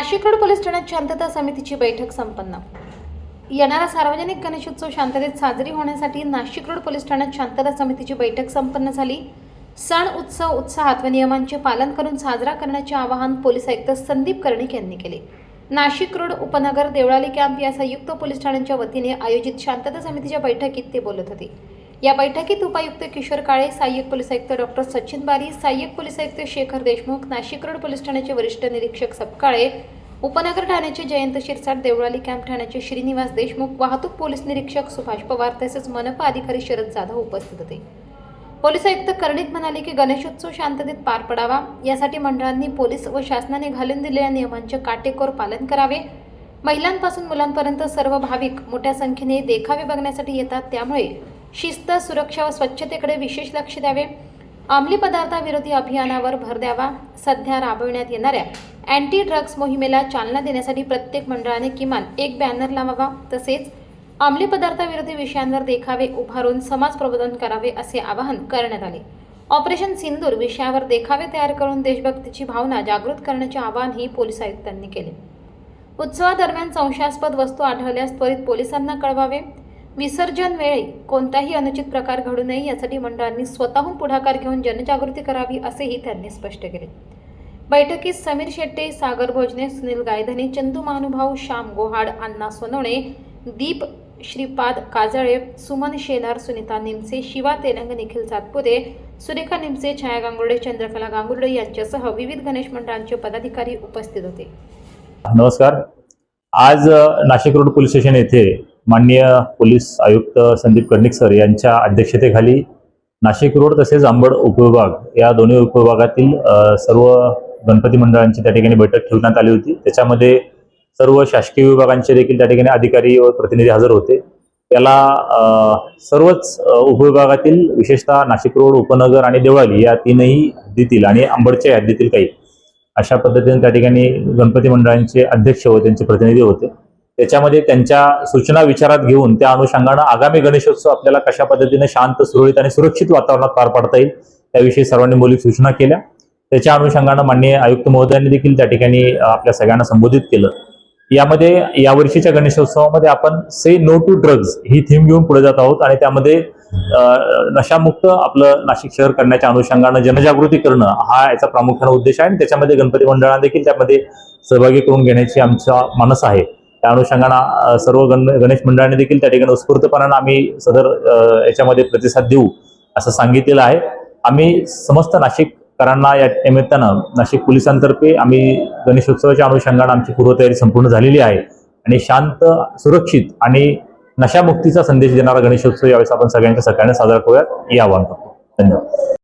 Nashik road police ठाण्यात शांतता समितीची बैठक संपन्न. येणारा सार्वजनिक गणेशोत्सव शांततेत साजरी होण्यासाठी नाशिक रोड पोलीस ठाण्यात शांतता समितीची बैठक संपन्न झाली. सण उत्सव उत्साहात व नियमांचे पालन करून साजरा करण्याचे आवाहन पोलीस आयुक्त संदीप कर्णिक यांनी केले. नाशिक रोड उपनगर देवळाली कॅम्प या संयुक्त पोलीस ठाण्यांच्या वतीने आयोजित शांतता समितीच्या बैठकीत ते बोलत होते. या बैठकीत उपायुक्त किशोर काळे सहाय्यक पोलीस आयुक्त डॉक्टर सचिन बारी सहाय्यक पोलीस आयुक्त शेखर देशमुख नाशिक रोड पोलीस ठाण्याचे वरिष्ठ निरीक्षक सपकाळे उपनगर ठाण्याचे जयंत शिरसाट देवळाली कॅम्प ठाण्याचे श्रीनिवास देशमुख वाहतूक पोलीस निरीक्षक सुभाष पवार तसेच मनपा अधिकारी शरद जाधव उपस्थित होते. पोलीस आयुक्त कर्णिक म्हणाले की गणेशोत्सव शांततेत पार पडावा. यासाठी मंडळांनी पोलीस व शासनाने घालून दिलेल्या नियमांचे काटेकोर पालन करावे. महिलांपासून मुलांपर्यंत सर्व भाविक मोठ्या संख्येने देखावे बघण्यासाठी येतात. त्यामुळे शिस्त सुरक्षा व स्वच्छतेकडे विशेष लक्ष द्यावे. अंमली पदार्थाविरोधी अभियानावर भर द्यावा. सध्या राबविण्यात येणाऱ्या अँटी ड्रग्ज मोहिमेला चालना देण्यासाठी प्रत्येक मंडळाने किमान एक बॅनर लावावा. तसेच अंमली पदार्थाविरोधी विषयांवर देखावे उभारून समाज प्रबोधन करावे असे आवाहन करण्यात आले. ऑपरेशन सिंदूर विषयावर देखावे तयार करून देशभक्तीची भावना जागृत करण्याचे आवाहनही पोलीस आयुक्तांनी केले. उत्सवादरम्यान संशयास्पद वस्तू आढळल्यास त्वरित पोलिसांना कळवावे. विसर्जन वेळी कोणताही अनुचित प्रकार घडू नये यासाठी मंडळांनी स्वतःहून पुढाकार घेऊन जनजागृती करावी असेही त्यांनी स्पष्ट केले. बैठकीत समीर शेट्टे सागर भोजने सुनील गायधनी चंदू महानुभाव श्याम गोहाड अण्णा सोनवणे दीप श्रीपाद काजळे सुमन शेलार सुनीता निमसे शिवा तेलंग निखिल सातपुते सुरेखा निमसे छाया गांगुर्डे चंद्रकला गांगुर्डे यांच्यासह विविध गणेश मंडळांचे पदाधिकारी उपस्थित होते. नमस्कार. आज नाशिक रोड पोलीस स्टेशन येथे माननीय पोलीस आयुक्त संदीप कर्णिक सर यांच्या अध्यक्षतेखाली नाशिक रोड तसेच आंबड उपविभाग या दोन्ही उपविभागातील सर्व गणपती मंडळांची त्या ठिकाणी बैठक ठेवण्यात आली होती. त्याच्यामध्ये सर्व शासकीय विभागांचे देखील त्या ठिकाणी अधिकारी व प्रतिनिधी हजर होते. त्याला सर्वच उपविभागातील विशेषतः नाशिक रोड उपनगर आणि देवळाली या तीनही हद्दीतील आणि आंबडच्या हद्दीतील काही अशा पद्धतीने त्या ठिकाणी गणपती मंडळांचे अध्यक्ष व त्यांचे प्रतिनिधी होते. त्याच्यामध्ये त्यांच्या सूचना विचारात घेऊन त्या अनुषंगानं आगामी गणेशोत्सव आपल्याला कशा पद्धतीने शांत सुरळीत आणि सुरक्षित वातावरणात पार पाडता येईल त्याविषयी सर्वांनी मौलिक सूचना केल्या. त्याच्या अनुषंगानं माननीय आयुक्त महोदयांनी देखील त्या ठिकाणी आपल्या सगळ्यांना संबोधित केलं. यामध्ये यावर्षीच्या गणेशोत्सवामध्ये आपण से नो टू ड्रग्ज ही थीम घेऊन पुढे जात आहोत आणि त्यामध्ये नशामुक्त आपलं नाशिक शहर करण्याच्या अनुषंगानं जनजागृती करणं हा याचा प्रामुख्यानं उद्देश आहे आणि त्याच्यामध्ये गणपती मंडळांना देखील त्यामध्ये सहभागी करून घेण्याची आमचा मानस आहे. त्या अनुषंगानं सर्व गण गणेश मंडळांनी देखील त्या ठिकाणी उत्स्फूर्तपणानं आम्ही सदर याच्यामध्ये प्रतिसाद देऊ असं सांगितलेलं आहे. आम्ही समस्त नाशिककरांना या निमित्तानं नाशिक पोलिसांतर्फे आम्ही गणेशोत्सवाच्या अनुषंगानं आमची पूर्वतयारी संपूर्ण झालेली आहे आणि शांत सुरक्षित आणि नशामुक्तीचा संदेश देणारा गणेशोत्सव यावेळेस आपण सगळ्यांच्या सगळ्यांना साजरा करूयात हे आवाहन करतो. धन्यवाद.